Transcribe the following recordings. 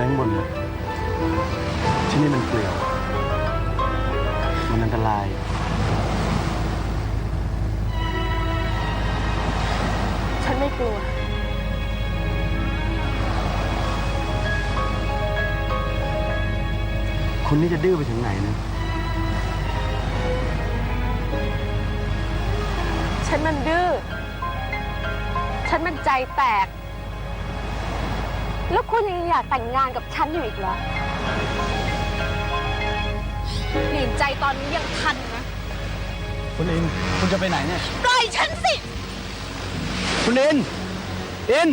ไปข้างบนเลยที่นี่มันเปลี่ยว มันอันตราย ฉันไม่กลัว คุณนี่จะดื้อไปถึงไหนนะ ฉันมันดื้อ ฉันมันใจแตก แล้วคุณยังอยากแต่งงานกับฉันอยู่อีกเหรอเปลี่ยนใจตอนนี้ยังทันนะ คุณอิน คุณจะไปไหนเนี่ย ปล่อยฉันสิ คุณอิน อิน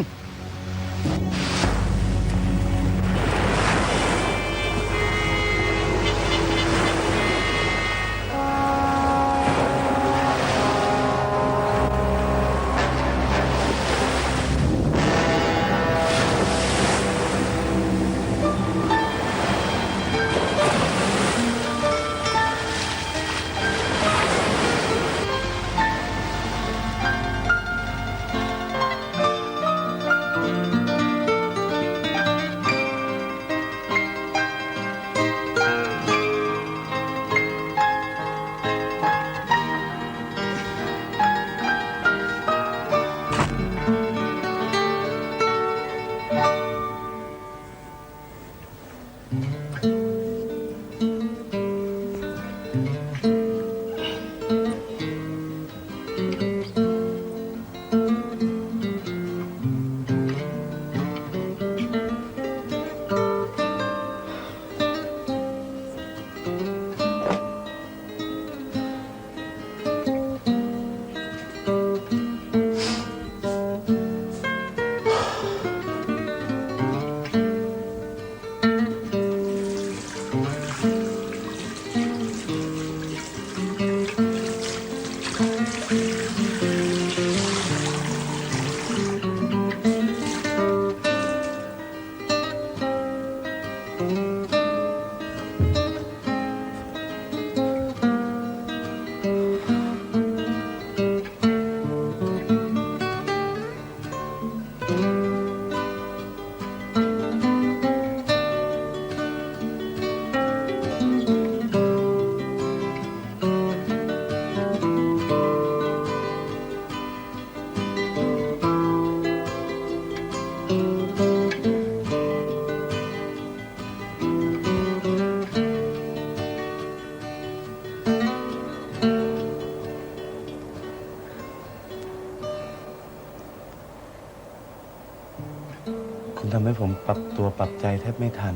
ให้ผมปรับตัวปรับใจแทบไม่ทัน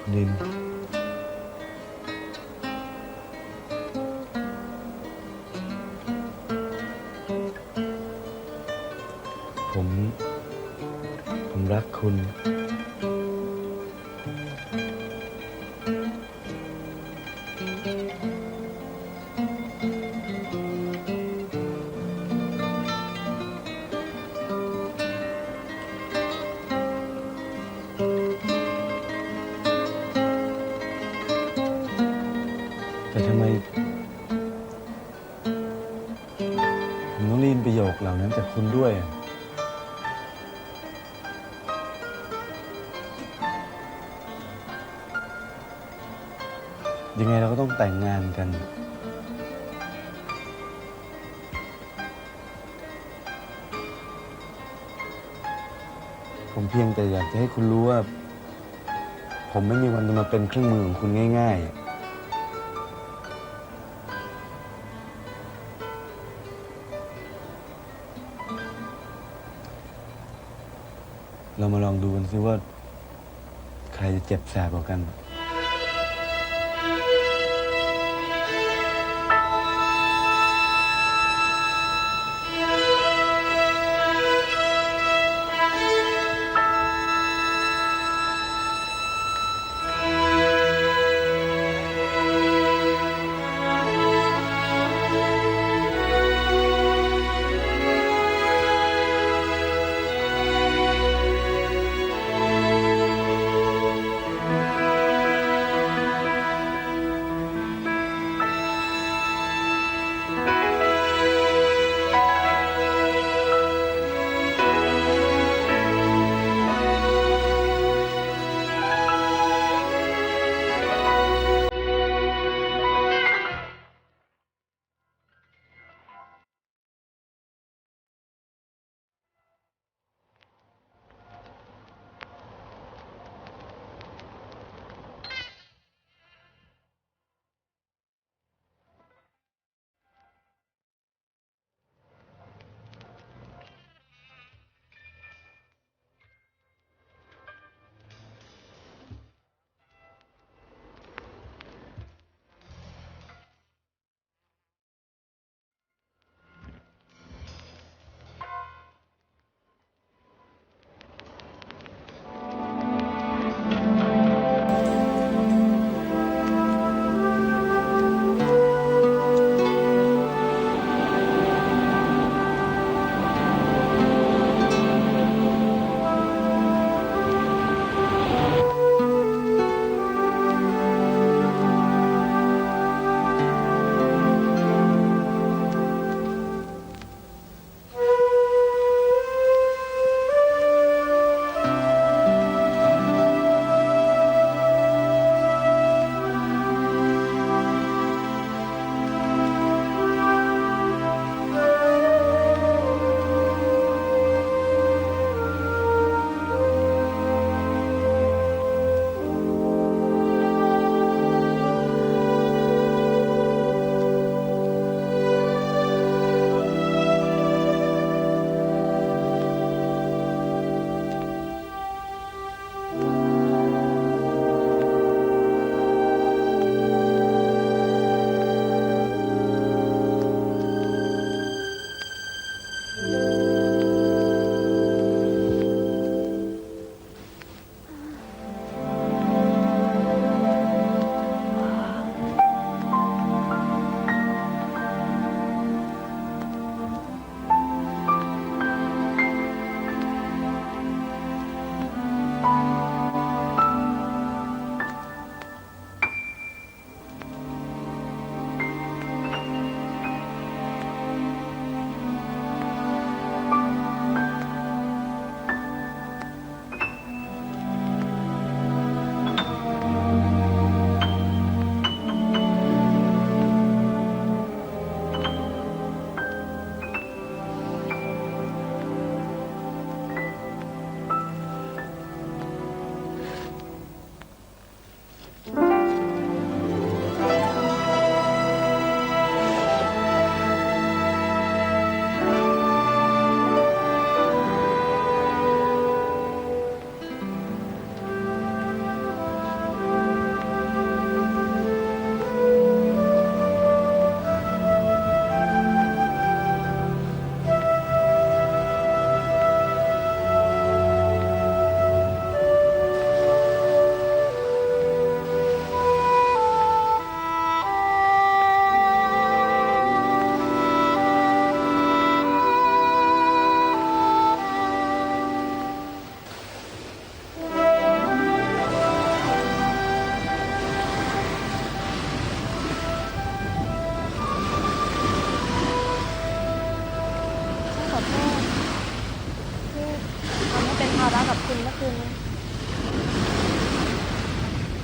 คุณลิน ผม ผมรักคุณ ยังไงเราก็ต้องแต่งงานกัน ผมเพียงแต่อยากจะให้คุณรู้ว่า ผมไม่มีวันจะมาเป็นเครื่องมือของคุณง่าย ๆ เรามาลองดูกันซิว่า ใครจะเจ็บแสบกว่ากัน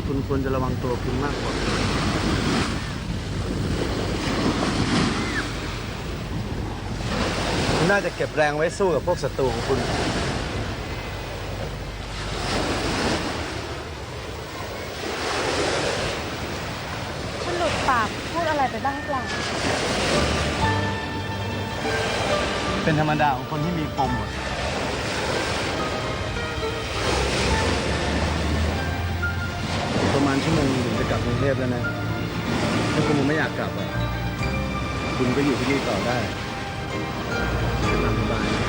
คุณควรจะระวังตัวคุณมากกว่าคุณน่าจะเก็บแรงไว้สู้กับพวกศัตรูของคุณฉันหลุดปากพูดอะไรไปบ้างหรือเปล่าเป็นธรรมดาของคนที่มีปมอะอี ประมาณชั่วโมงผมจะกลับกรุงเทพแล้วนะ ถ้าคุณไม่อยากกลับอะ คุณก็อยู่ที่นี่ต่อได้สบาย